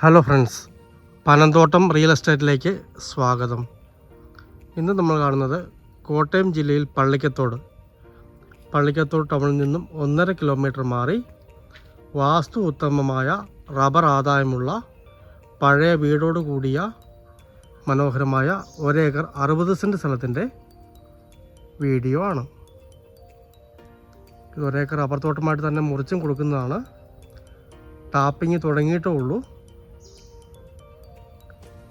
Hello friends Panamthottam real എസ്റ്റേറ്റിലേക്ക് സ്വാഗതം. ഇന്ന് നമ്മൾ കാണുന്നത് കോട്ടയം ജില്ലയിൽ പള്ളിക്കത്തോട്. പള്ളിക്കത്തോട് ടൗണിൽ നിന്നും ഒന്നര കിലോമീറ്റർ മാറി വാസ്തു ഉത്തമമായ റബ്ബർ ആദായമുള്ള പഴയ വീടോട് കൂടിയ മനോഹരമായ ഒരേക്കർ അറുപത് സെന്റ് സ്ഥലത്തിന്റെ വീഡിയോ ആണ്. ഇത് ഒരേക്കർ റബ്ബർ തോട്ടമായിട്ട് തന്നെ മുറിച്ചും കൊടുക്കുന്നതാണ്. ടാപ്പിങ് തുടങ്ങിയിട്ടേ ഉള്ളൂ.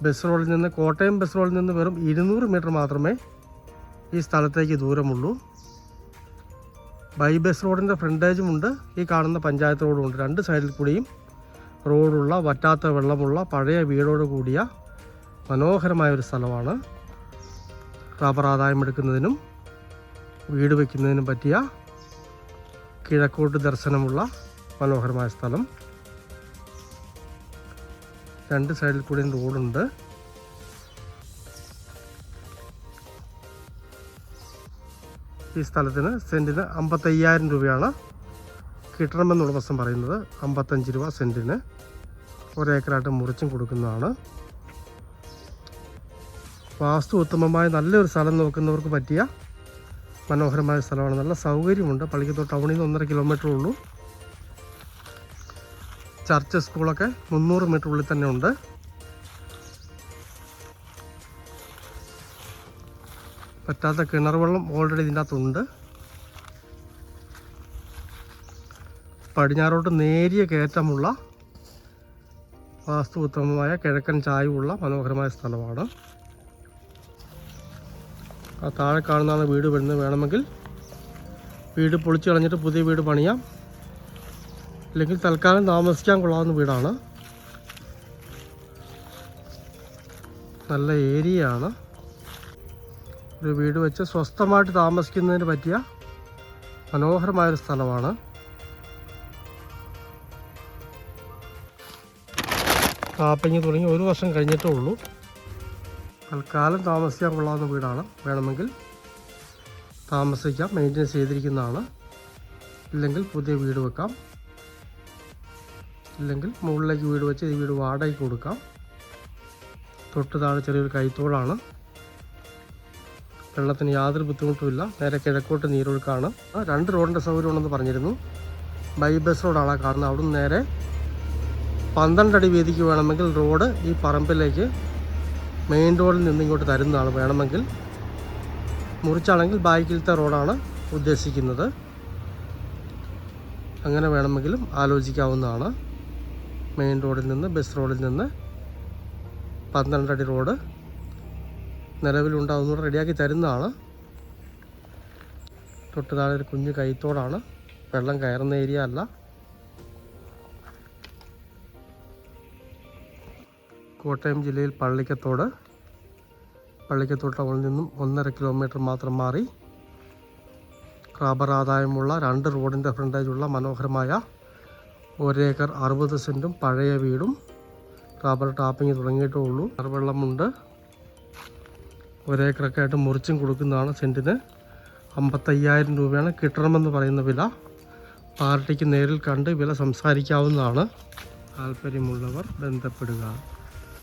ബസ് റോഡിൽ നിന്ന് കോട്ടയം ബസ് റോഡിൽ നിന്ന് വെറും ഇരുന്നൂറ് മീറ്റർ മാത്രമേ ഈ സ്ഥലത്തേക്ക് ദൂരമുള്ളൂ. ബൈ ബസ് റോഡിന്റെ ഫ്രണ്ടേജുമുണ്ട് ഈ കാണുന്ന പഞ്ചായത്ത് റോഡുമുണ്ട് രണ്ട് സൈഡിൽ കൂടിയും റോഡുള്ള വറ്റാത്ത വെള്ളമുള്ള പഴയ വീടോട് കൂടിയ മനോഹരമായ ഒരു സ്ഥലമാണ്. റബ്ബർ ആദായം എടുക്കുന്നതിനും വീട് വയ്ക്കുന്നതിനും പറ്റിയ കിഴക്കോട്ട് ദർശനമുള്ള മനോഹരമായ സ്ഥലം. രണ്ട് സൈഡിൽ കൂടി റോഡുണ്ട്. ഈ സ്ഥലത്തിന് സെന്റിന് അമ്പത്തയ്യായിരം രൂപയാണ് കിട്ടണമെന്നുള്ള ദിവസം പറയുന്നത്. അമ്പത്തഞ്ച് രൂപ സെന്റിന് ഒരേക്കറായിട്ട് മുറിച്ചും കൊടുക്കുന്നതാണ്. വാസ്തു ഉത്തമമായ നല്ലൊരു സ്ഥലം നോക്കുന്നവർക്ക് പറ്റിയ മനോഹരമായ സ്ഥലമാണ്. നല്ല സൗകര്യമുണ്ട്. പള്ളിക്കത്തോ ടൗണിൽ നിന്ന് ഒന്നര കിലോമീറ്റർ ഉള്ളൂ. ചർച്ച് സ്കൂളൊക്കെ മുന്നൂറ് മീറ്റർ ഉള്ളിൽ തന്നെ ഉണ്ട്. പറ്റാത്ത കിണർ വെള്ളം ഓൾറെഡി ഇതിന്റെ അകത്തുണ്ട്. പടിഞ്ഞാറോട്ട് നേരിയ കയറ്റമുള്ള വാസ്തു ഉത്തമമായ കിഴക്കൻ ചായവുള്ള മനോഹരമായ സ്ഥലമാണ്. ആ താഴെ കാണുന്നതാണ് വീട് വരുന്നത്. വേണമെങ്കിൽ വീട് പൊളിച്ചു കളഞ്ഞിട്ട് പുതിയ വീട് പണിയാം. അല്ലെങ്കിൽ തൽക്കാലം താമസിക്കാൻ കൊള്ളാവുന്ന വീടാണ്. നല്ല ഏരിയ ആണ് ഒരു വീട് വെച്ച് സ്വസ്ഥമായിട്ട് താമസിക്കുന്നതിന് പറ്റിയ മനോഹരമായൊരു സ്ഥലമാണ്. ടാപ്പിങ് തുടങ്ങി ഒരു വർഷം കഴിഞ്ഞിട്ടേ ഉള്ളൂ. തൽക്കാലം താമസിക്കാൻ കൊള്ളാവുന്ന വീടാണ്. വേണമെങ്കിൽ താമസിക്കാം മെയിന്റെനൻസ് ചെയ്തിരിക്കുന്നതാണ്. ഇല്ലെങ്കിൽ പുതിയ വീട് വെക്കാം. ഇല്ലെങ്കിൽ മുകളിലേക്ക് വീട് വെച്ച് ഈ വീട് വാടകയ്ക്ക് കൊടുക്കാം. തൊട്ട് താഴെ ചെറിയൊരു കൈത്തോളാണ്. വെള്ളത്തിന് യാതൊരു ബുദ്ധിമുട്ടുമില്ല. നേരെ കിഴക്കോട്ട് നീരൊഴുക്കാണ്. രണ്ട് റോഡിന്റെ സൗകര്യം ഉണ്ടെന്ന് പറഞ്ഞിരുന്നു. ബൈ ബസ് റോഡാണ് ആ കാണുന്നത്. അവിടുന്ന് നേരെ പന്ത്രണ്ട് അടി വീതിക്ക് വേണമെങ്കിൽ റോഡ് ഈ പറമ്പിലേക്ക് മെയിൻ റോഡിൽ നിന്ന് ഇങ്ങോട്ട് തരുന്നതാണ് വേണമെങ്കിൽ. മുറിച്ചാണെങ്കിൽ ബാക്കിലത്തെ റോഡാണ് ഉദ്ദേശിക്കുന്നത്. അങ്ങനെ വേണമെങ്കിലും ആലോചിക്കാവുന്നതാണ്. മെയിൻ റോഡിൽ നിന്ന് ബസ് റോഡിൽ നിന്ന് പന്ത്രണ്ട് അടി റോഡ് നിലവിലുണ്ടാവുന്നൂടെ റെഡിയാക്കി തരുന്നതാണ്. തൊട്ട് താഴെ ഒരു കുഞ്ഞു കൈത്തോടാണ്. വെള്ളം കയറുന്ന ഏരിയ അല്ല. കോട്ടയം ജില്ലയിൽ പള്ളിക്കത്തോട്. പള്ളിക്കത്തോട് നിന്നും ഒന്നര കിലോമീറ്റർ മാത്രം മാറി. റബ്ബർ ആദായമുള്ള രണ്ട് റോഡിന്റെ ഫ്രണ്ടേജുള്ള മനോഹരമായ ഒരേക്കർ അറുപത് സെന്റും പഴയ വീടും റബ്ബർ ടാപ്പിങ് തുടങ്ങിയിട്ടേ ഉള്ളൂ. വെള്ളമുണ്ട്. ഒരേക്കറൊക്കെ ആയിട്ട് മുറിച്ചും കൊടുക്കുന്നതാണ് സെന്റിന് അമ്പത്തയ്യായിരം രൂപയാണ് കിട്ടണമെന്ന് പറയുന്ന വില. പാർട്ടിക്ക് നേരിൽ കണ്ട് വില സംസാരിക്കാവുന്നതാണ്. താല്പര്യമുള്ളവർ ബന്ധപ്പെടുക.